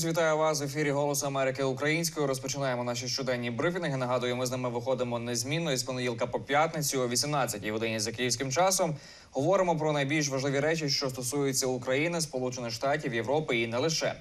друзі, вітаю вас в ефірі Голосу Америки Українською. Розпочинаємо наші щоденні брифінги. Нагадую, ми з ними виходимо незмінно із понеділка по п'ятницю о 18-й годині за київським часом. Говоримо про найбільш важливі речі, що стосуються України, Сполучених Штатів, Європи і не лише.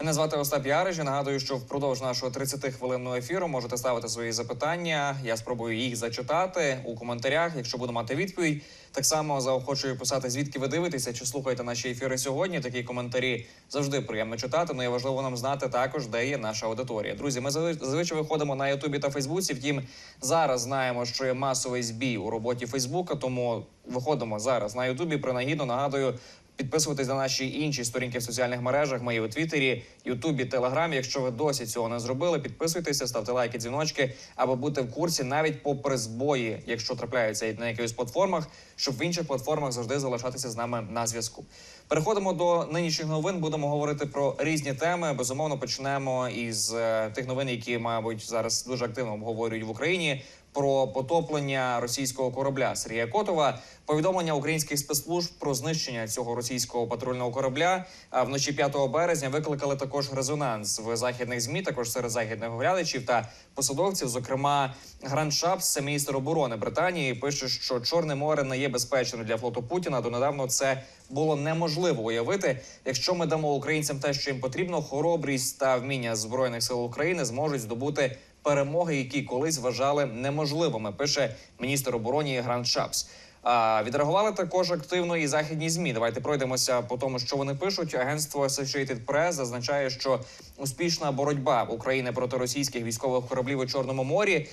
Мене звати Остап Яриш. Я Нагадую, що впродовж нашого 30-хвилинного ефіру можете ставити свої запитання. Я спробую їх зачитати у коментарях. Якщо буду мати відповідь, так само заохочую писати, звідки ви дивитеся, чи слухаєте наші ефіри сьогодні. Такі коментарі завжди приємно читати. Ну і важливо нам знати також, де є наша аудиторія. Друзі, ми зазвичай виходимо на Ютубі та Фейсбуці. Втім, зараз знаємо, що є масовий збій у роботі Фейсбука, тому виходимо зараз на Ютубі. Принагідно нагадую. Підписуйтесь на наші інші сторінки в соціальних мережах. Ми у Твіттері, Ютубі, Телеграмі. Якщо ви досі цього не зробили, підписуйтеся, ставте лайки, дзвіночки, аби бути в курсі навіть попри збої, якщо трапляються на якихось платформах, щоб в інших платформах завжди залишатися з нами на зв'язку. Переходимо до нинішніх новин. Будемо говорити про різні теми. Безумовно, почнемо із е, тих новин, які, мабуть, зараз дуже активно обговорюють в Україні. Про потоплення російського корабля Сергія Котова, повідомлення українських спецслужб про знищення цього російського патрульного корабля. Вночі 5 березня викликали також резонанс в західних змі, також серед західних оглядачів та посадовців. Зокрема, Гранд Шапс, міністр оборони Британії, пише, що Чорне море не є безпечним для флоту Путіна. Донедавно це було неможливо уявити. Якщо ми дамо українцям те, що їм потрібно, хоробрість та вміння збройних сил України зможуть здобути перемоги, які колись вважали неможливими. Пише міністр оборони Гранд Шапс. А відреагували також активно і західні змі. Давайте пройдемося по тому, що вони пишуть. Агентство Associated Press зазначає, що успішна боротьба України проти російських військових кораблів у Чорному морі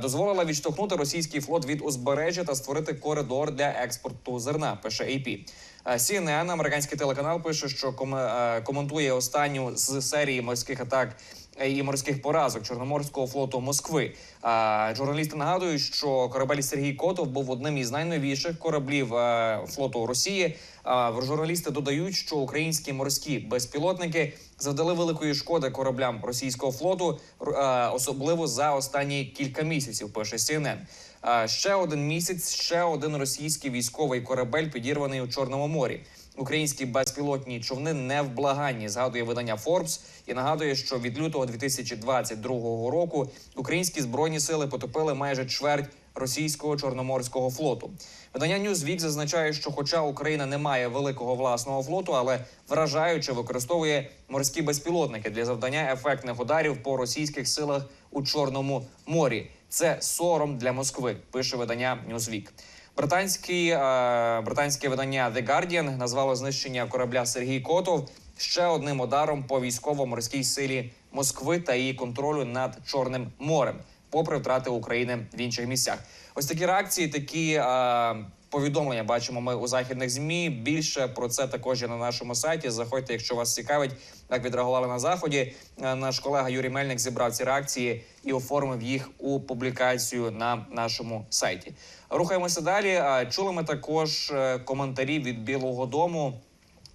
дозволила відштовхнути російський флот від узбережжя та створити коридор для експорту зерна. Пише AP. CNN, американський телеканал, пише, що ком- коментує останню з серії морських атак і морських поразок Чорноморського флоту Москви. А журналісти нагадують, що корабель Сергій Котов був одним із найновіших кораблів е, флоту Росії. А журналісти додають, що українські морські безпілотники завдали великої шкоди кораблям російського флоту, е, особливо за останні кілька місяців. Пише CNN. Ще один місяць, ще один російський військовий корабель підірваний у Чорному морі. Українські безпілотні човни не в благанні, згадує видання Forbes і нагадує, що від лютого 2022 року українські збройні сили потопили майже чверть російського чорноморського флоту. Видання Newsweek зазначає, що, хоча Україна не має великого власного флоту, але вражаюче використовує морські безпілотники для завдання ефектних ударів по російських силах у Чорному морі. Це сором для Москви. Пише видання Newsweek. Британський, е, британське видання The Guardian назвало знищення корабля Сергій Котов ще одним ударом по військово-морській силі Москви та її контролю над Чорним морем, попри втрати України в інших місцях. Ось такі реакції, такі е, повідомлення бачимо ми у західних змі. Більше про це також є на нашому сайті. Заходьте, якщо вас цікавить, як відреагували на заході. Е, Наш колега Юрій Мельник зібрав ці реакції і оформив їх у публікацію на нашому сайті. Рухаємося далі. Чули ми також е, коментарі від Білого Дому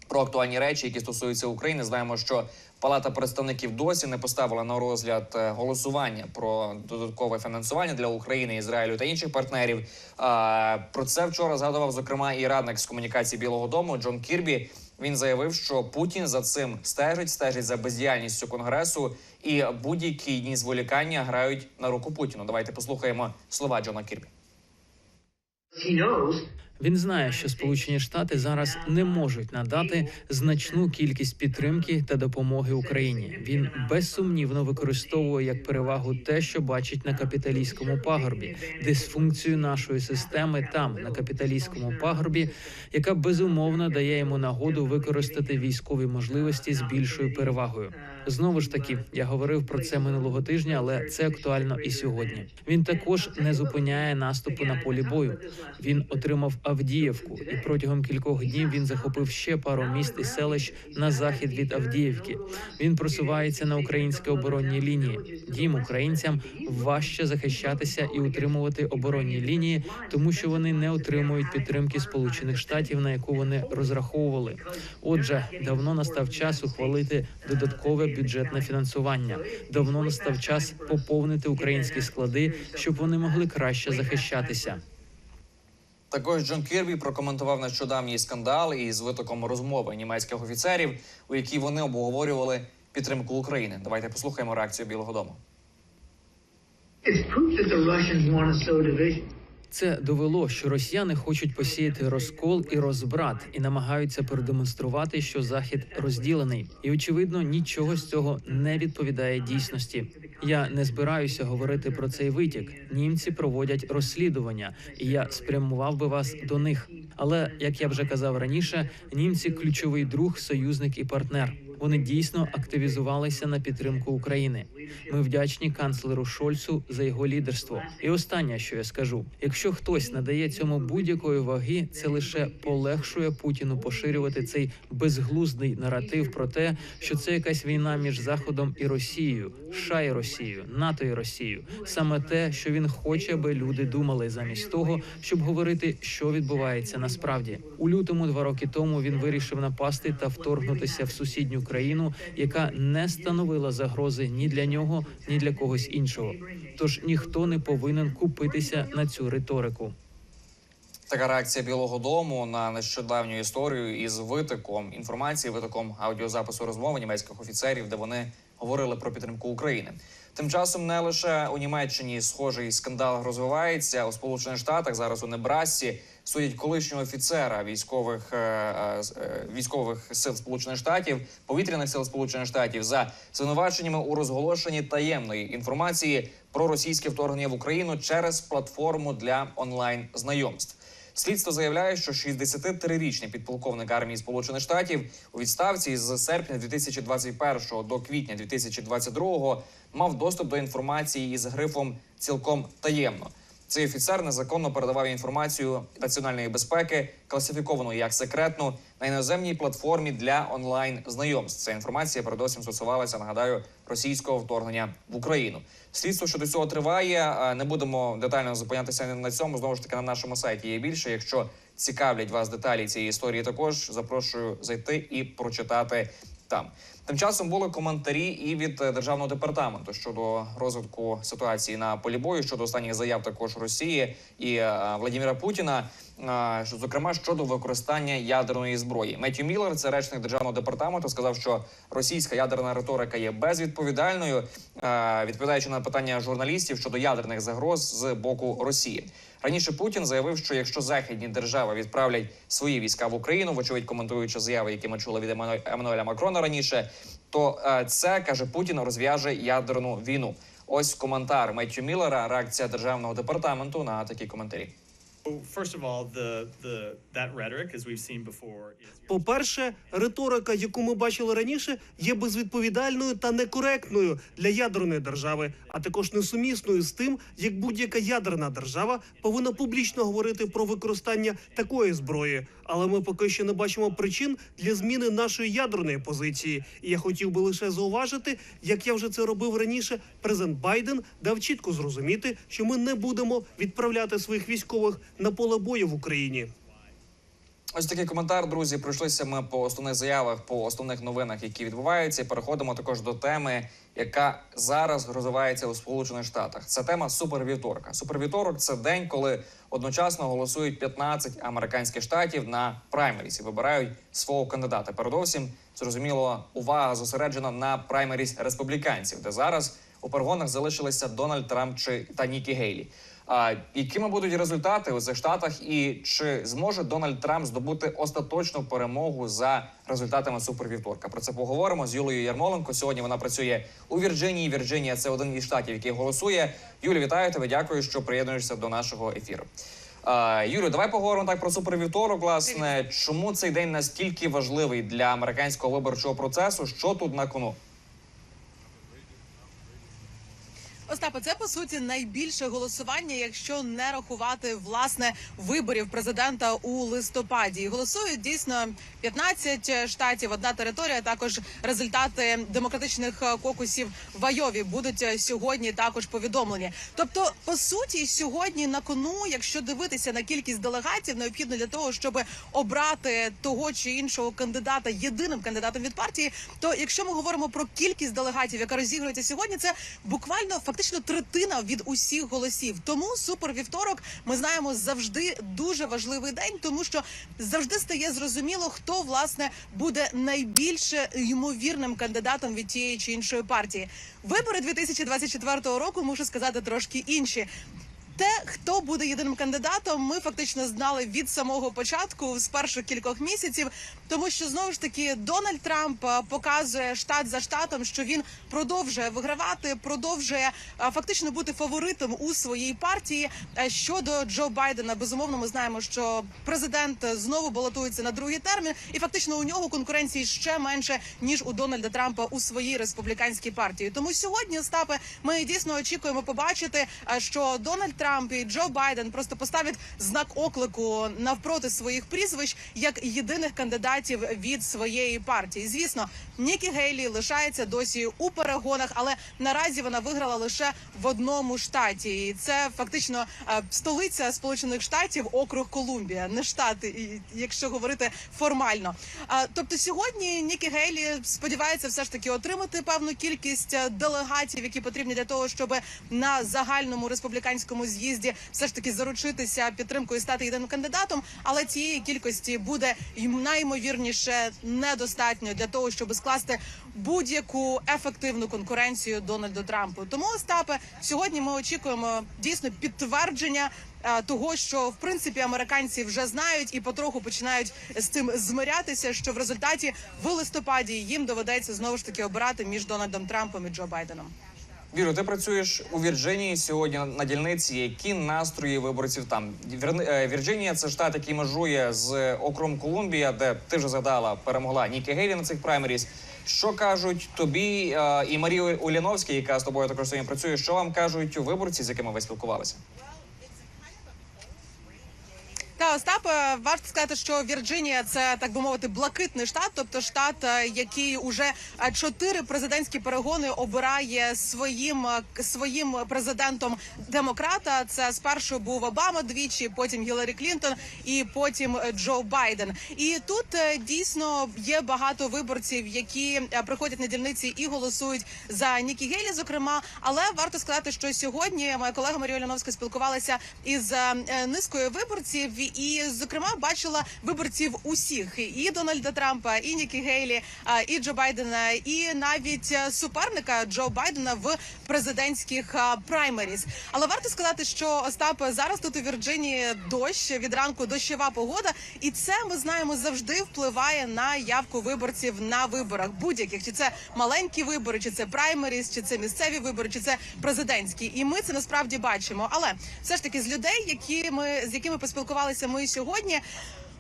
про актуальні речі, які стосуються України. Знаємо, що Палата представників досі не поставила на розгляд е, голосування про додаткове фінансування для України, Ізраїлю та інших партнерів. Про це вчора згадував зокрема і радник з комунікації Білого Дому Джон Кірбі. Він заявив, що Путін за цим стежить, стежить за бездіяльністю конгресу, і будь-які дні зволікання грають на руку Путіну. Давайте послухаємо слова Джона Кірбі. Він знає, що Сполучені Штати зараз не можуть надати значну кількість підтримки та допомоги Україні. Він безсумнівно використовує як перевагу те, що бачить на капіталістському пагорбі, дисфункцію нашої системи там, на капіталістському пагорбі, яка безумовно дає йому нагоду використати військові можливості з більшою перевагою. Знову ж таки, я говорив про це минулого тижня, але це актуально і сьогодні. Він також не зупиняє наступу на полі бою. Він отримав Авдіївку, і протягом кількох днів він захопив ще пару міст і селищ на захід від Авдіївки. Він просувається на українські оборонні лінії. Дім українцям важче захищатися і утримувати оборонні лінії, тому що вони не отримують підтримки Сполучених Штатів, на яку вони розраховували. Отже, давно настав час ухвалити додаткове бюджетне фінансування. Давно настав час поповнити українські склади, щоб вони могли краще захищатися. Також Джон Кірбі прокоментував нещодавній скандал із витоком розмови німецьких офіцерів, у якій вони обговорювали підтримку України. Давайте послухаємо реакцію Білого Дому. Це довело, що росіяни хочуть посіяти розкол і розбрат і намагаються продемонструвати, що захід розділений, і очевидно, нічого з цього не відповідає дійсності. Я не збираюся говорити про цей витік. Німці проводять розслідування, і я спрямував би вас до них. Але як я вже казав раніше, німці ключовий друг, союзник і партнер. Вони дійсно активізувалися на підтримку України. Ми вдячні канцлеру Шольцу за його лідерство. І останнє, що я скажу: якщо хтось надає цьому будь-якої ваги, це лише полегшує Путіну поширювати цей безглуздий наратив про те, що це якась війна між Заходом і Росією, США і Росією, НАТО і Росією. Саме те, що він хоче, аби люди думали замість того, щоб говорити, що відбувається насправді. У лютому, два роки тому, він вирішив напасти та вторгнутися в сусідню країну, яка не становила загрози ні для нього, ні для когось іншого. Тож ніхто не повинен купитися на цю риторику. Така реакція Білого Дому на нещодавню історію із витоком інформації, витоком аудіозапису розмови німецьких офіцерів, де вони говорили про підтримку України. Тим часом не лише у Німеччині схожий скандал розвивається у Сполучених Штатах. Зараз у Небрассі судять колишнього офіцера військових е, е, е, військових сил Сполучених Штатів, повітряних сил Сполучених Штатів за звинуваченнями у розголошенні таємної інформації про російське вторгнення в Україну через платформу для онлайн знайомств. Слідство заявляє, що 63-річний підполковник армії Сполучених Штатів у відставці з серпня 2021 до квітня 2022 мав доступ до інформації із грифом цілком таємно. Цей офіцер незаконно передавав інформацію національної безпеки, класифіковану як секретну, на іноземній платформі для онлайн знайомств. Ця інформація передусім стосувалася, нагадаю, російського вторгнення в Україну. Слідство щодо цього триває. Не будемо детально зупинятися на цьому. Знову ж таки на нашому сайті є більше. Якщо цікавлять вас деталі цієї історії, також запрошую зайти і прочитати там. Тим часом були коментарі і від е, державного департаменту щодо розвитку ситуації на полі бою, щодо останніх заяв також Росії і е, Владимира Путіна. е, Зокрема, щодо використання ядерної зброї, Меттю Міллер, це речник державного департаменту, сказав, що російська ядерна риторика є безвідповідальною, відповідаючи на питання журналістів щодо ядерних загроз з боку Росії. Раніше Путін заявив, що якщо західні держави відправлять свої війська в Україну, вочевидь коментуючи заяви, які ми чули від Емману- Еммануеля Макрона раніше, то е, це каже Путін розв'яже ядерну війну. Ось коментар Меттю Міллера, реакція державного департаменту на такі коментарі. По-перше, риторика, яку ми бачили раніше, є безвідповідальною та некоректною для ядерної держави, а також несумісною з тим, як будь-яка ядерна держава повинна публічно говорити про використання такої зброї. Але ми поки що не бачимо причин для зміни нашої ядерної позиції. І я хотів би лише зауважити, як я вже це робив раніше. Президент Байден дав чітко зрозуміти, що ми не будемо відправляти своїх військових на поле бою в Україні. Ось такий коментар, друзі. Пройшлися ми по основних заявах, по основних новинах, які відбуваються. Переходимо також до теми, яка зараз розвивається у Сполучених Штатах. Це тема супервівторка. Супервівторок це день, коли одночасно голосують 15 американських штатів на праймеріс і вибирають свого кандидата. Передовсім зрозуміло, увага зосереджена на праймеріс республіканців, де зараз у перегонах залишилися Дональд Трамп чи та Нікі Гейлі. А якими будуть результати у цих штатах, і чи зможе Дональд Трамп здобути остаточну перемогу за результатами супервівторка? Про це поговоримо з Юлією Ярмоленко. Сьогодні вона працює у Вірджинії. Вірджинія це один із штатів, який голосує. Юлі, вітаю тебе. Дякую, що приєднуєшся до нашого ефіру. Юлю, давай поговоримо так про супервівторок. Власне, чому цей день настільки важливий для американського виборчого процесу? Що тут на кону? Остапе, це по суті найбільше голосування, якщо не рахувати власне виборів президента у листопаді. Голосують дійсно 15 штатів, одна територія. Також результати демократичних кокусів в Айові будуть сьогодні також повідомлені. Тобто, по суті, сьогодні на кону, якщо дивитися на кількість делегатів, необхідно для того, щоб обрати того чи іншого кандидата єдиним кандидатом від партії. То якщо ми говоримо про кількість делегатів, яка розігрується сьогодні, це буквально фактично фактично третина від усіх голосів. Тому супервівторок ми знаємо завжди дуже важливий день, тому що завжди стає зрозуміло, хто власне буде найбільше ймовірним кандидатом від тієї чи іншої партії. Вибори 2024 року мушу сказати трошки інші. Те, хто буде єдиним кандидатом, ми фактично знали від самого початку з перших кількох місяців, тому що знову ж таки Дональд Трамп е, показує штат за штатом, що він продовжує вигравати, продовжує е, фактично бути фаворитом у своїй партії. Е, Щодо Джо Байдена, безумовно, ми знаємо, що президент знову балотується на другий термін, і фактично у нього конкуренції ще менше ніж у Дональда Трампа у своїй республіканській партії. Тому сьогодні, Остапе, ми дійсно очікуємо побачити, що Дональд Трамп і Джо Байден просто поставлять знак оклику навпроти своїх прізвищ як єдиних кандидатів від своєї партії. Звісно, Нікі Гейлі лишається досі у перегонах, але наразі вона виграла лише в одному штаті, і це фактично е, столиця Сполучених Штатів, округ Колумбія, не штат, якщо говорити формально. Тобто сьогодні Нікі Гейлі сподівається все ж таки отримати певну кількість е, делегатів, які потрібні для того, щоб на загальному республіканському з'їзді все ж таки заручитися підтримкою стати єдиним кандидатом. Але цієї кількості буде найімовірніше недостатньо для того, щоб скласти будь-яку ефективну конкуренцію Дональду Трампу. Тому Остапе, сьогодні ми очікуємо дійсно підтвердження. е, Того, що в принципі американці вже знають і потроху починають з цим змирятися, що в результаті в листопаді їм доведеться знову ж таки обирати між Дональдом Трампом і Джо Байденом. Віру, ти працюєш у Вірджинії сьогодні на дільниці. Які настрої виборців там? Е, Вірджинія це штат, який межує з окром Колумбія, де ти вже згадала, перемогла Нікі Гейлі на цих праймеріс. Що кажуть тобі е, і Марії Уляновській, яка з тобою також сьогодні працює? Що вам кажуть виборці, з якими ви спілкувалися? Та Остап, е, варто сказати, що Вірджинія це так би мовити блакитний штат, тобто штат, е, який уже е, чотири президентські перегони обирає своїм е, своїм президентом демократа. Це спершу був Обама двічі, потім Гіларі Клінтон і потім Джо Байден. І тут дійсно є багато виборців, які приходять на дільниці і голосують за Нікі Гейлі, зокрема. Але варто сказати, що сьогодні моя колега Марія Ляновська спілкувалася із низкою виборців, зокрема бачила виборців усіх і Дональда Трампа, і Нікі Гейлі, і Джо Байдена, і навіть е, суперника Джо Байдена в президентських праймеріс. Але варто сказати, що Остап зараз тут у Вірджинії дощ від ранку дощова погода, і це ми знаємо завжди впливає на явку виборців на виборах будь-яких, чи це маленькі вибори, чи це праймеріс, чи це місцеві вибори, чи це президентські. І ми це насправді бачимо. Але все ж таки з людей, які ми з якими поспілкувалися ми сьогодні.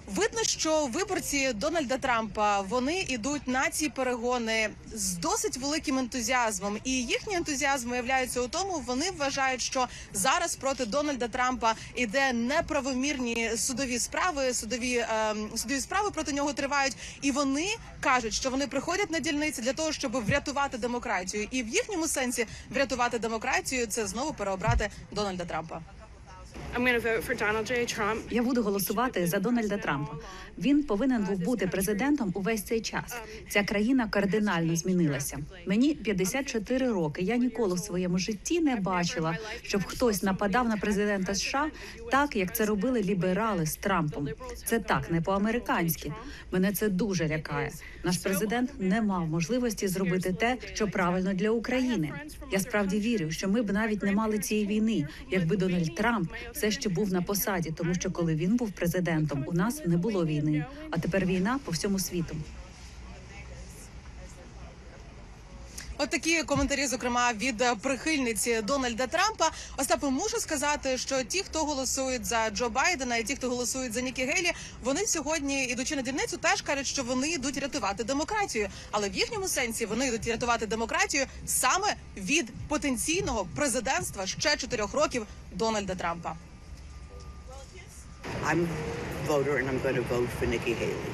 Видно, що виборці Дональда Трампа вони йдуть на ці перегони з досить великим ентузіазмом, і їхній ентузіазм виявляється у тому, вони вважають, що зараз проти Дональда Трампа іде неправомірні судові справи. Судові ем, судові справи проти нього тривають, і вони кажуть, що вони приходять на дільниці для того, щоб врятувати демократію. І в їхньому сенсі врятувати демократію це знову переобрати Дональда Трампа. Я буду голосувати за Дональда Трампа. Він повинен був бути президентом увесь цей час. Ця країна кардинально змінилася. Мені 54 роки. Я ніколи в своєму житті не бачила, щоб хтось нападав на президента США так, як це робили ліберали з Трампом. Це так не по-американськи. Мене це дуже лякає. Наш президент не мав можливості зробити те, що правильно для України. Я справді вірю, що ми б навіть не мали цієї війни, якби Дональд Трамп все ще був на посаді, тому що коли він був президентом, у нас не було війни. А тепер війна по всьому світу. От такі коментарі, зокрема від прихильниці Дональда Трампа. Остапе, мушу сказати, що ті, хто голосують за Джо Байдена, і ті, хто голосують за Нікі Гейлі, вони сьогодні, ідучи на дільницю, теж кажуть, що вони йдуть рятувати демократію. Але в їхньому сенсі вони йдуть рятувати демократію саме від потенційного президентства ще чотирьох років Дональда I'm a voter and I'm going to vote for Nikki Haley.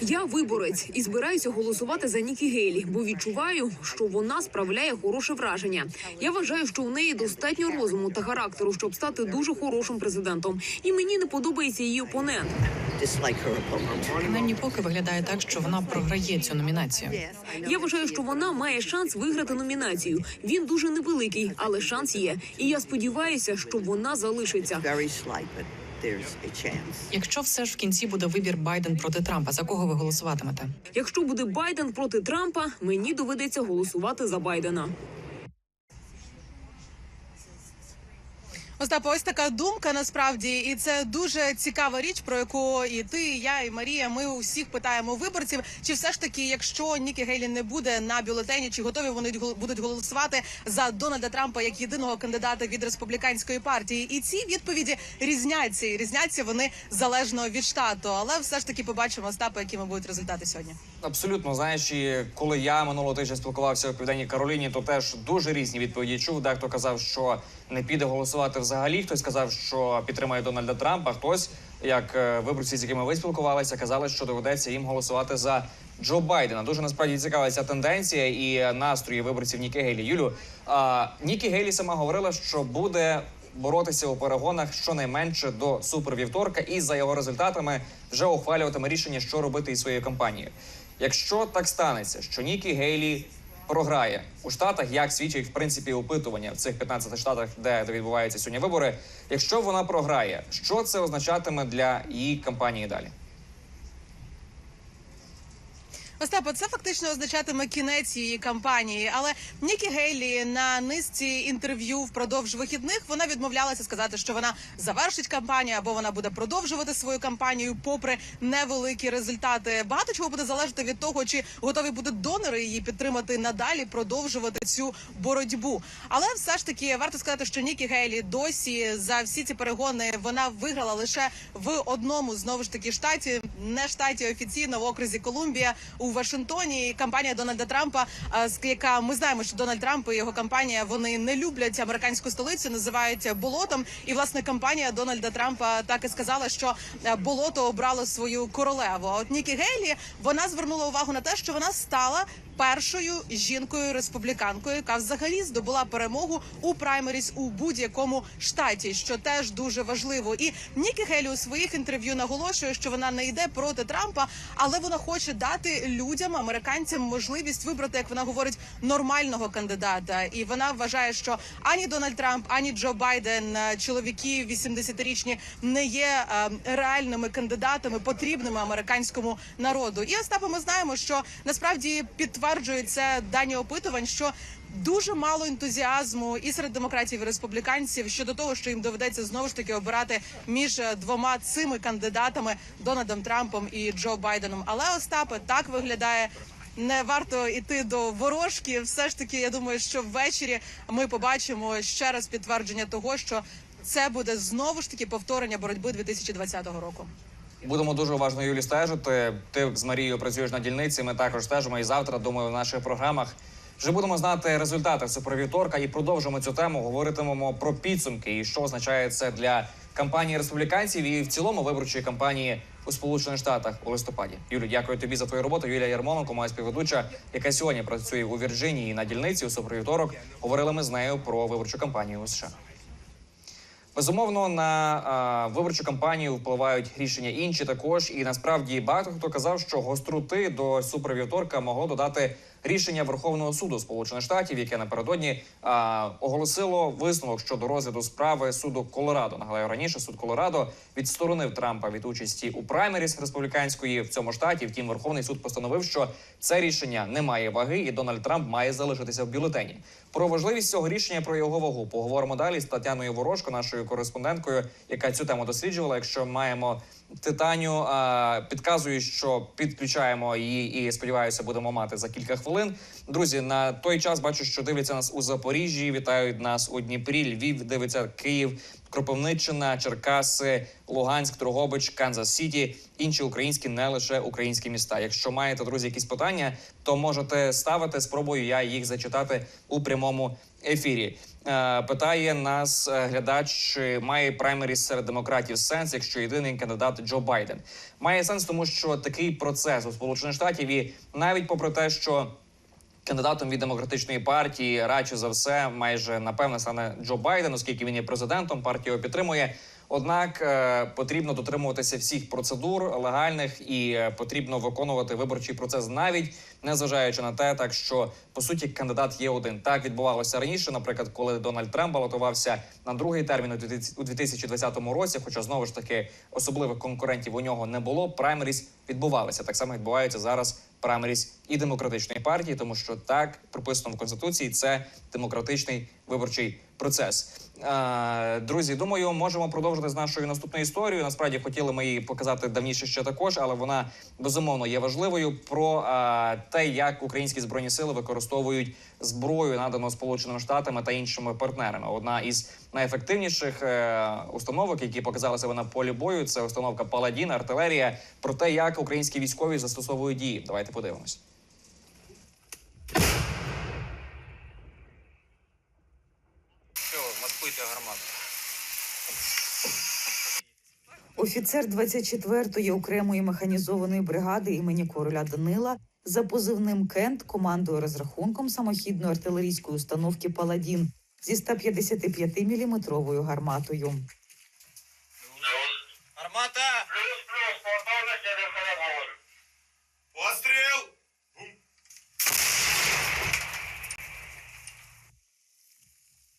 Я виборець і збираюся голосувати за Нікі Гейлі, бо відчуваю, що вона справляє хороше враження. Я вважаю, що у неї достатньо розуму та характеру, щоб стати дуже хорошим президентом. І мені не подобається її опонент. Принаймні поки виглядає так, що вона програє цю номінацію. Я вважаю, що вона має шанс виграти номінацію. Він дуже невеликий, але шанс є. І я сподіваюся, що вона залишиться. Якщо все ж в кінці буде вибір Байден проти Трампа, за кого ви голосуватимете? Якщо буде Байден проти Трампа, мені доведеться голосувати за Байдена. Остапа, ось така думка насправді, і це дуже цікава річ, про яку і ти, і я, і Марія. Ми у всіх питаємо виборців, чи все ж таки, якщо Нікі Гейлі не буде на бюлетені, чи готові вони будуть голосувати за Дональда Трампа як єдиного кандидата від республіканської партії? І ці відповіді різняться, і різняться вони залежно від штату. Але все ж таки побачимо Остапа, якими будуть результати сьогодні. Абсолютно, знаєш, коли я минулого тижня спілкувався у південній Кароліні, то теж дуже різні відповіді чув. Дехто казав, що не піде голосувати взагалі. Хтось сказав, що підтримає Дональда Трампа. Хтось, як е, виборці, з якими ви спілкувалися, казали, що доведеться їм голосувати за Джо Байдена. Дуже насправді цікава ця тенденція і настрої виборців Нікі Гейлі. Юлю а, Нікі Гейлі сама говорила, що буде боротися у перегонах щонайменше до супервівторка, і за його результатами вже ухвалюватиме рішення, що робити із своєю кампанією. Якщо так станеться, що Нікі Гейлі програє у штатах, як свідчить в принципі опитування в цих 15 штатах, де, відбуваються сьогодні вибори. Якщо вона програє, що це означатиме для її кампанії далі? Остапа, це фактично означатиме кінець її кампанії. Але Нікі Гейлі на низці інтерв'ю впродовж вихідних вона відмовлялася сказати, що вона завершить кампанію або вона буде продовжувати свою кампанію, попри невеликі результати. Багато чого буде залежати від того, чи готові будуть донори її підтримати надалі, продовжувати цю боротьбу. Але все ж таки варто сказати, що Нікі Гейлі досі за всі ці перегони вона виграла лише в одному знову ж таки штаті, не штаті офіційно в окрузі Колумбія Вашингтоні. І Кампанія Дональда Трампа, з- яка ми знаємо, що Дональд Трамп і його кампанія вони не люблять американську столицю, називають болотом. І власне кампанія Дональда Трампа так і сказала, що е, болото обрало свою королеву. А от Нікі Гейлі вона звернула увагу на те, що вона стала першою жінкою республіканкою, яка взагалі здобула перемогу у праймеріс у будь-якому штаті, що теж дуже важливо. І Нікі Гелі у своїх інтерв'ю наголошує, що вона не йде проти Трампа, але вона хоче дати людям, американцям, можливість вибрати, як вона говорить, нормального кандидата. І вона вважає, що ані Дональд Трамп, ані Джо Байден, е, чоловіки 80-річні, не є е, реальними кандидатами, потрібними американському народу. І Остапа, ми знаємо, що насправді підтверджуються дані опитувань, що Дуже мало ентузіазму і серед демократів і республіканців щодо того, що їм доведеться знову ж таки обирати між е, двома цими кандидатами Дональдом Трампом і Джо Байденом. Але Остапе так виглядає. Не варто йти до ворожки. Все ж таки, я думаю, що ввечері ми побачимо ще раз підтвердження того, що це буде знову ж таки повторення боротьби 2020 року. Будемо дуже уважно Юлі стежити. Ти з Марією працюєш на дільниці. Ми також стежимо. І завтра, думаю, в наших програмах вже будемо знати результати супервівторка і продовжимо цю тему. Говоритимемо про підсумки і що означає це для кампанії республіканців і в цілому виборчої кампанії у Сполучених Штатах у листопаді. Юлі, дякую тобі за твою роботу. Юлія Ярмоленко, моя співведуча, яка сьогодні працює у Вірджинії на дільниці у супервівторок. Говорили ми з нею про виборчу кампанію у США. Безумовно, на а, виборчу кампанію впливають рішення інші також. І насправді багато хто казав, що гостроти до супервівторка могло додати рішення Верховного суду Сполучених Штатів, яке напередодні а, оголосило висновок щодо розгляду справи суду Колорадо. Нагадаю, раніше суд Колорадо відсторонив Трампа від участі у праймеріс республіканської в цьому штаті. Втім, Верховний суд постановив, що це рішення не має ваги, і Дональд Трамп має залишитися в бюлетені. Про важливість цього рішення про його вагу поговоримо далі з Тетяною Ворожко, нашою кореспонденткою, яка цю тему досліджувала. Якщо маємо Титаню, підказую, що підключаємо її і сподіваюся, будемо мати за кілька хвилин. Друзі, на той час бачу, що дивляться нас у Запоріжжі. Вітають нас у Дніпрі. Львів дивиться Київ, Кропивниччина, Черкаси, Луганськ, Дрогобич, Канзас Сіті, інші українські, не лише українські міста. Якщо маєте друзі якісь питання, то можете ставити. Спробую я їх зачитати у прямому ефірі. Е, Питає нас е, глядач, чи має праймеріс серед демократів сенс, якщо єдиний кандидат Джо Байден. Має сенс, тому що такий процес у Сполучених Штатів і навіть попри те, що кандидатом від демократичної партії радше за все, майже напевне стане Джо Байден, оскільки він є президентом, партія його підтримує. Однак е, потрібно дотримуватися всіх процедур легальних і е, потрібно виконувати виборчий процес, навіть незважаючи на те, так що по суті кандидат є один. Так відбувалося раніше, наприклад, коли Дональд Трамп балотувався на другий термін у 2000 у 2020 році. Хоча знову ж таки особливих конкурентів у нього не було. Праймеріс відбувалися. Так само відбувається зараз праймеріс і демократичної партії, тому що так прописано в конституції. Це демократичний виборчий процес. Е, Друзі, думаю, можемо продовжити з нашою наступною історією. Насправді хотіли ми її показати давніше ще також, але вона безумовно є важливою про е, те, як українські збройні сили використовують зброю, надану Сполученими Штатами та іншими партнерами. Одна із найефективніших е, установок, які показали себе на полі бою, це установка Паладін, артилерія. Про те, як українські військові застосовують дії. Давайте подивимось. Офіцер 24-ї окремої механізованої бригади імені короля Данила за позивним Кент командує розрахунком самохідної артилерійської установки Паладін зі 155-мм гарматою. Гармата!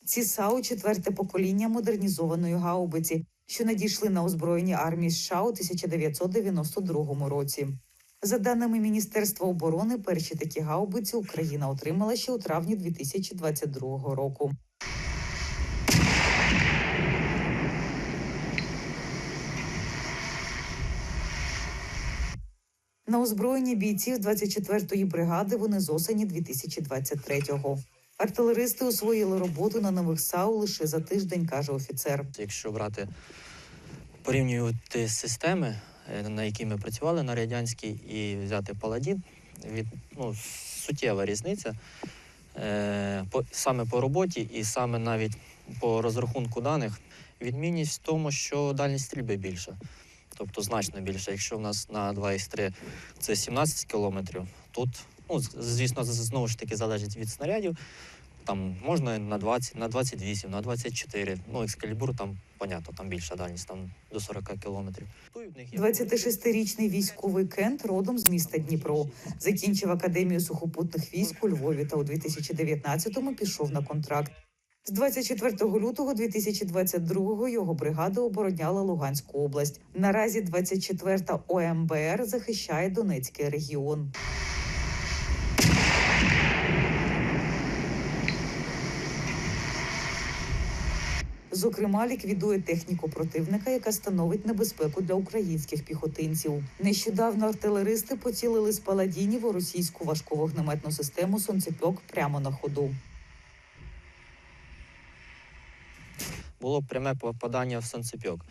Ці САУ четверте покоління модернізованої гаубиці, що надійшли на озброєнні армії США у 1992 році. За даними Міністерства оборони, перші такі гаубиці Україна отримала ще у травні 2022 року. На озброєнні бійців 24-ї бригади вони з осені 2023-го. Артилеристи освоїли роботу на нових САУ лише за тиждень, каже офіцер. Якщо брати порівнювати системи, е, на які ми працювали на радянській, і взяти паладін, від ну, суттєва різниця е, по, саме по роботі і саме навіть по розрахунку даних. Відмінність в тому, що дальність стрільби більша. Тобто значно більше. Якщо в нас на 2,3 це 17 кілометрів, тут, ну, звісно, знову ж таки залежить від снарядів. Там можна на 20, на 28, на 24. Ну, екскалібур там, понятно, там більша дальність, там до 40 кілометрів. Тут в них 26-річний військовий Кент родом з міста Дніпро. Закінчив академію сухопутних військ у Львові та у 2019-му пішов на контракт. З 24 лютого 2022-го його бригада обороняла Луганську область. Наразі 24-та ОМБР захищає Донецький регіон. Зокрема, ліквідує техніку противника, яка становить небезпеку для українських піхотинців. Нещодавно артилеристи поцілили з паладінів у російську важку вогнеметну систему сонцепьок прямо на ходу. було пряме попадання в санцепьок.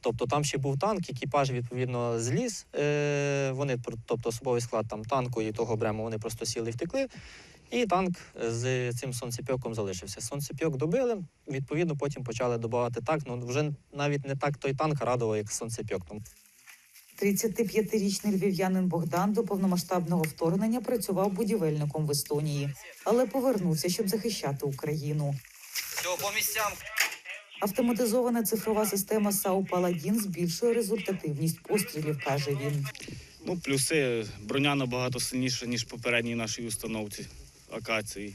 Тобто там ще був танк, екіпаж відповідно зліз. Е, вони, тобто особовий склад там танку і того брему, вони просто сіли і втекли. І танк з цим сонцепьоком залишився. Сонцепьок добили, відповідно, потім почали добавати так. Ну вже навіть не так той танк радував, як сонцепьок. Тому 35-річний львів'янин Богдан до повномасштабного вторгнення працював будівельником в Естонії, але повернувся, щоб захищати Україну. Все, по місцям. Автоматизована цифрова система САУ Паладін збільшує результативність пострілів, каже він. Ну, плюси броня набагато сильніша, ніж попередній нашій установці акації.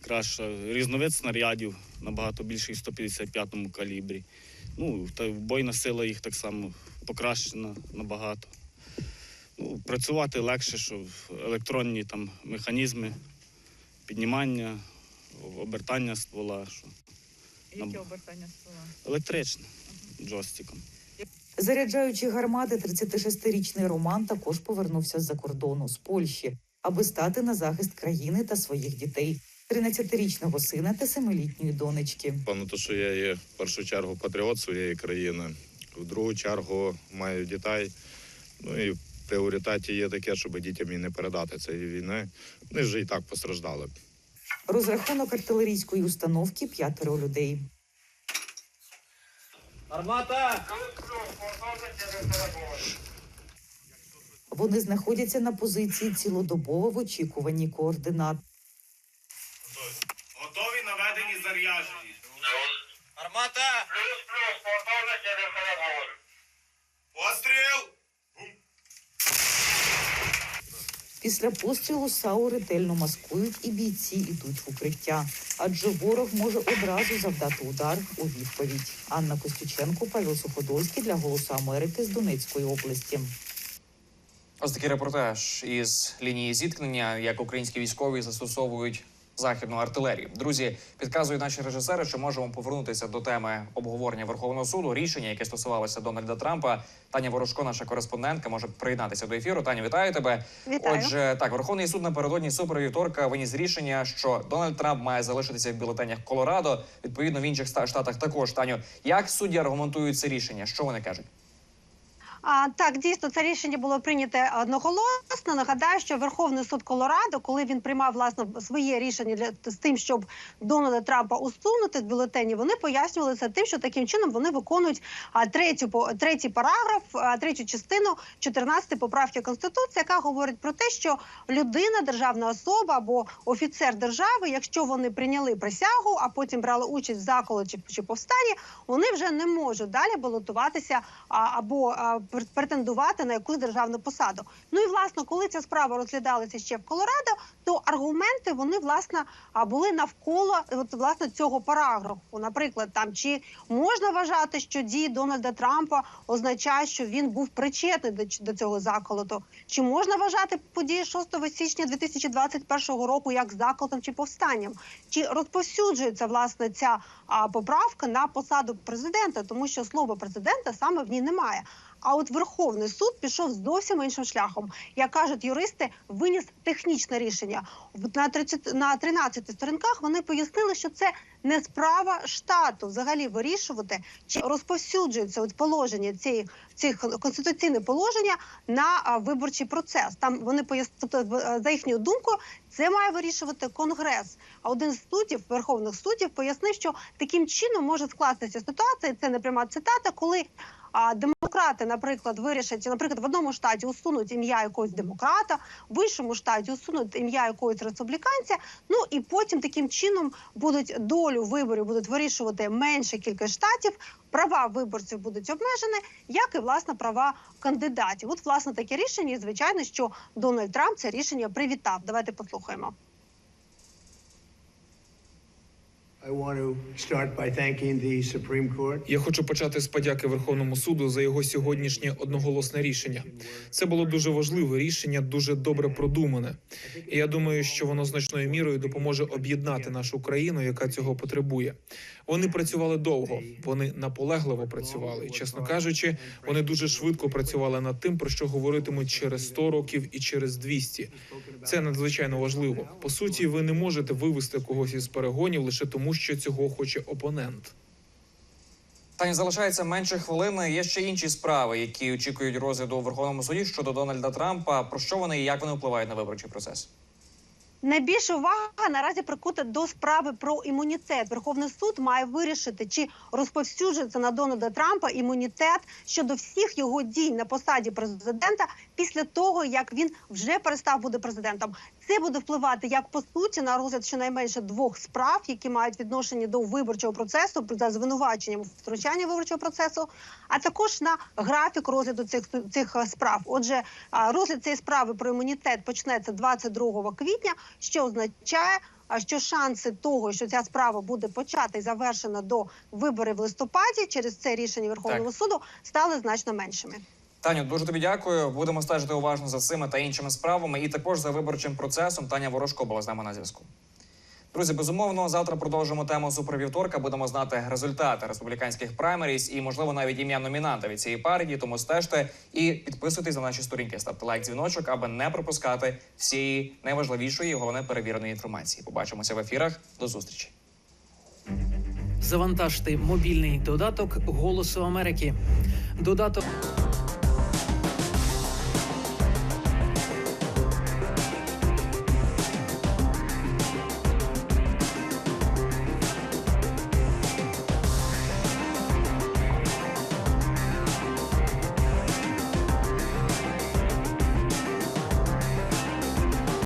Краще різновид снарядів набагато більший в 155-му калібрі. Ну, та бойна сила їх так само покращена набагато. Ну, працювати легше, що електронні там механізми, піднімання, обертання ствола. Що... Які обертання ствола? Електричне, джойстиком. Заряджаючи гармати, 36-річний Роман також повернувся з-за кордону з Польщі. аби стати на захист країни та своїх дітей, 13-річного сина та 7-літньої донечки. Певно, то, що я є в першу чергу патріот своєї країни, в другу чергу маю дітей. Ну і в пріоритеті є таке, щоб дітям і не передати цієї війни. Вони вже і так постраждали. Розрахунок артилерійської установки п'ятеро людей. Вони знаходяться на позиції цілодобово в очікуванні координат. Готові наведені заряджені. Армата! Постріл! Після пострілу САУ ретельно маскують і бійці йдуть в укриття, адже ворог може одразу завдати удар у відповідь. Анна Костюченко, Павел Суходольський для Голосу Америки з Донецької області. Ось такий репортаж із лінії зіткнення, як українські військові застосовують західну артилерію. Друзі, підказують наші режисери, що можемо повернутися до теми обговорення Верховного суду. Рішення, яке стосувалося Дональда Трампа. Таня Ворожко, наша кореспондентка, може приєднатися до ефіру. Таню, вітаю тебе. Вітаю. Отже, так, Верховний суд напередодні супервівторка виніс рішення, що Дональд Трамп має залишитися в бюлетенях Колорадо. Відповідно, в інших штатах також. Таню, як судді аргументують це рішення? Що вони кажуть? А, так, дійсно, це рішення було прийнято одноголосно. Нагадаю, що Верховний суд Колорадо, коли він приймав власне своє рішення для з тим, щоб Дональда Трампа усунути з бюлетені, вони пояснювали це тим, що таким чином вони виконують а, третю по третій параграф, а, третю частину 14 поправки конституції, яка говорить про те, що людина, державна особа або офіцер держави, якщо вони прийняли присягу, а потім брали участь в заколоті чи повстанні, вони вже не можуть далі балотуватися а, або а, претендувати на якусь державну посаду. Ну і власне, коли ця справа розглядалася ще в Колорадо, то аргументи вони власне були навколо от, власне цього параграфу. Наприклад, там чи можна вважати, що дії Дональда Трампа означають, що він був причетний до, до цього заколоту, чи можна вважати події 6 січня 2021 року як заколотом чи повстанням, чи розповсюджується власне ця а, поправка на посаду президента, тому що слово президента саме в ній немає. А от Верховний суд пішов зовсім іншим шляхом. Як кажуть юристи, виніс технічне рішення. На 30, на 13 сторінках вони пояснили, що це не справа штату взагалі вирішувати, чи розповсюджується от положення цієї цих конституційне положення на виборчий процес. Там вони тобто, е, за їхньою думкою, це має вирішувати конгрес. А один з суддів, верховних суддів, пояснив, що таким чином може скластися ситуація. Це не пряма цитата, коли а демократи, наприклад, вирішать, наприклад, в одному штаті усунуть ім'я якогось демократа, в іншому штаті усунуть ім'я якогось республіканця. Ну і потім таким чином будуть долю виборів будуть вирішувати менша кількість штатів. Права виборців будуть обмежені, як і власне права кандидатів. От власне таке рішення. І звичайно, що Дональд Трамп це рішення привітав. Давайте послухаємо. Я хочу почати з подяки Верховному суду за його сьогоднішнє одноголосне рішення. Це було дуже важливе рішення, дуже добре продумане. І я думаю, що воно значною мірою допоможе об'єднати нашу країну, яка цього потребує. Вони працювали довго, вони наполегливо працювали. І, чесно кажучи, вони дуже швидко працювали над тим, про що говоритимуть через 100 років і через 200. Це надзвичайно важливо. По суті, ви не можете вивести когось із перегонів лише тому, що цього хоче опонент. Тані залишається менше хвилини. Є ще інші справи, які очікують розгляду у Верховному суді щодо Дональда Трампа. Про що вони і як вони впливають на виборчий процес? Найбільша увага наразі прикута до справи про імунітет. Верховний суд має вирішити, чи розповсюджується на Дональда Трампа імунітет щодо всіх його дій на посаді президента після того, як він вже перестав бути президентом. Це буде впливати як по суті на розгляд щонайменше двох справ, які мають відношення до виборчого процесу за звинуваченням втручання виборчого процесу, а також на графік розгляду цих цих е, справ. Отже, розгляд цієї справи про імунітет почнеться 22 квітня, що означає. а, Що шанси того, що ця справа буде почата і завершена до виборів в листопаді через це рішення Верховного Так. суду стали значно меншими. Таню, дуже тобі дякую. Будемо стежити уважно за цими та іншими справами, і також за виборчим процесом. Таня Ворожко була з нами на зв'язку. Друзі, безумовно, завтра продовжимо тему супервівторка. Будемо знати результати республіканських праймеріс і, можливо, навіть ім'я номінанта від цієї партії. Тому стежте і підписуйтесь на наші сторінки. Ставте лайк, дзвіночок, аби не пропускати всієї найважливішої і головне перевіреної інформації. Побачимося в ефірах. До зустрічі. Завантажте мобільний додаток Голосу Америки. Додаток.